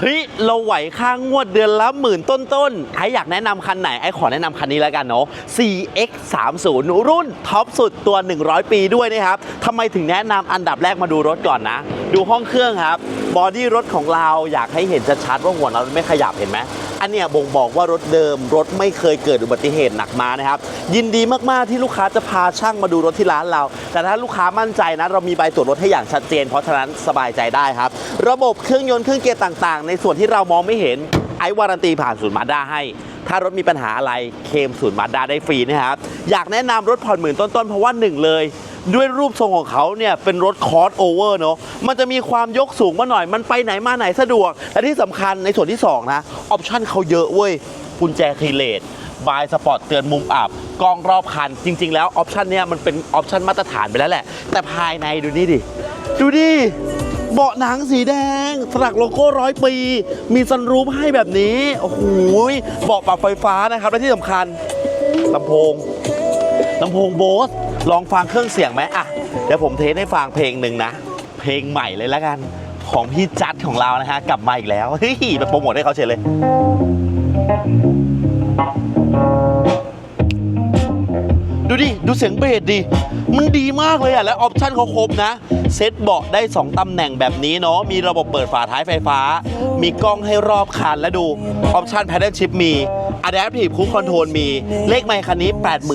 เฮ้ยเราไหวค่างวดเดือนละหมื่นต้นๆไออยากแนะนำคันไหน ไอขอแนะนำคันนี้แล้วกันเนาะ CX 3 0รุ่นท็อปสุดตัว 100 ปีด้วยนะครับทำไมถึงแนะนำอันดับแรกมาดูรถก่อนนะ ดูห้องเครื่องครับ บอดี้รถของเราอยากให้เห็นชัดๆว่าหัวเราไม่ขยับเห็นไหมอันเนี้ยบ่งบอกว่ารถเดิมรถไม่เคยเกิดอุบัติเหตุหนักมานะครับ ยินดีมากๆที่ลูกค้าจะพาช่างมาดูรถที่ร้านเรา แต่ถ้าลูกค้ามั่นใจนะเรามีใบตรวจรถให้อย่างชัดเจน เพราะฉะนั้นสบายใจได้ครับ ระบบเครื่องยนต์เครื่องเกียร์ต่างๆ ในส่วนที่เรามองไม่เห็นไอ้วารันตีผ่านศูนย์มาด้าให้ถ้ารถมีปัญหาอะไรเคมศูนย์มาด้าได้ฟรีนะครับอยากแนะนำรถผ่อนหมื่นต้นๆเพราะว่าหนึ่งเลย ด้วยรูปทรงของเขาเนี่ยเป็นรถคอร์สโอเวอร์เนาะมันจะมีความยกสูงมาหน่อย มันไปไหนมาไหนสะดวก และที่สำคัญในส่วนที่ 2 นะ ออปชั่นเขาเยอะเว้ยกุญแจคีเลสบายสปอร์ตเตือนมุมอับกล้องรอบคัน จริง ๆ แล้วออปชันเนี่ยมันเป็นออปชันมาตรฐานไปแล้วแหละ แต่ภายในดูนี่ดิ ดูดิ เบาะหนังสีแดง สลักโลโก้ร้อยปี มีซันรูฟให้แบบนี้ โอ้โหเบาะปรับไฟฟ้านะครับ และที่สำคัญลำโพง ลำโพงโบสลองฟังเครื่องเสียงไหมอะ เดี๋ยวผมเทสให้ฟังเพลงหนึ่งนะ เพลงใหม่เลยแล้วกัน ของพี่จัดของเรานะฮะ กลับมาอีกแล้ว เฮ้ยไปโปรโมทให้เขาเฉยเลยดูดิ ดูเสียงเบสดิ มันดีมากเลยอะ และออปชั่นเขาครบนะ เซ็ตเบาะได้ 2 ตำแหน่งแบบนี้เนาะ มีระบบเปิดฝาท้ายไฟฟ้า มีกล้องให้รอบคันและดู ออปชั่น Paddle Shift มี Adaptive Cruise Control มีเลขไมค์คันนี้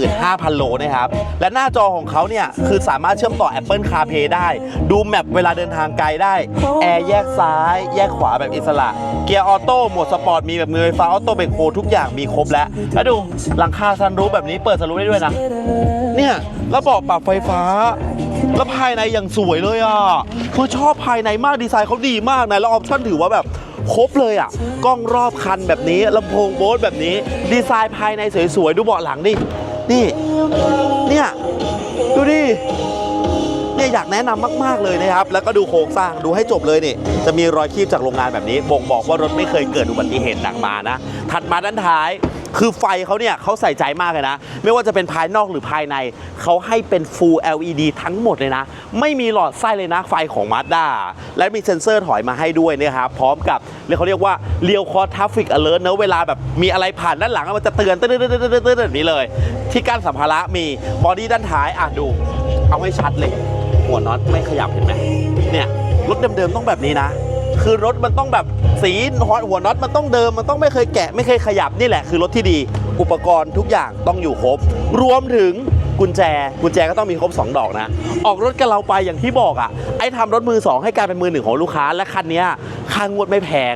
85,000 โลนะครับ และหน้าจอของเขาเนี่ย คือสามารถเชื่อมต่อ Apple CarPlay ได้ ดูแมปเวลาเดินทางไกลได้ แอร์แยกซ้าย แยกขวาแบบอิสระ เกียร์ออโต้โหมดสปอร์ต มีแบบมือไฟฟ้าออโต้เบรกโฮทุกอย่างมีครบแล้ว แล้วดูหลังคาซันรูฟแบบนี้เปิดซันรูฟได้ด้วยนะ เนี่ยแล้วเบาะปรับไฟฟ้าแล้วภายในอย่างสวยเลยอะคือชอบภายในมากดีไซน์เขาดีมากนะแล้วออปชั่นถือว่าแบบ ครบเลยอะ กล้องรอบคันแบบนี้ลำโพงโบสแบบนี้ ดีไซน์ภายในสวยๆ ดูเบาะหลังดิ นี่ เนี่ย ดูดิ เนี่ยอยากแนะนำมากๆเลยนะครับ แล้วก็ดูโครงสร้างดูให้จบเลยนี่ จะมีรอยคีบจากโรงงานแบบนี้บ่งบอกว่ารถไม่เคยเกิดอุบัติเหตุหนักมานะ ถัดมาด้านท้าย คือไฟเขาเนี่ยเขาใส่ใจมากเลยนะ ไม่ว่าจะเป็นภายนอกหรือภายใน เขาให้เป็น Full LED ทั้งหมดเลยนะ ไม่มีหลอดไส้เลยนะไฟของ Mazda และมีเซ็นเซอร์ถอยมาให้ด้วยเนะครับพร้อมกับเรียกเขาเรียกว่าเรียวคอทัฟฟิกอเลอร์เนอะเวลาแบบมีอะไรผ่านด้านหลังมันจะเตือนเตื้อๆๆๆแบบนี้เลย ที่กั้นสัมภาระมีบอดี้ด้านท้ายอะดู เอาให้ชัดเลย หัวน็อตไม่ขยับเห็นไหมเนี่ยรถเดิมๆต้องแบบนี้นะ คือรถมันต้องแบบสีหัวน็อตมันต้องเดิมมันต้องไม่เคยแกะไม่เคยขยับนี่แหละคือรถที่ดี อุปกรณ์ทุกอย่างต้องอยู่ครบ รวมถึงกุญแจ กุญแจก็ต้องมีครบ 2 ดอกนะ ออกรถกับเราไปอย่างที่บอกอะ ไอ้ทำรถมือ 2 ให้กลายเป็นมือหนึ่งของลูกค้า และคันนี้ค่างวดไม่แพง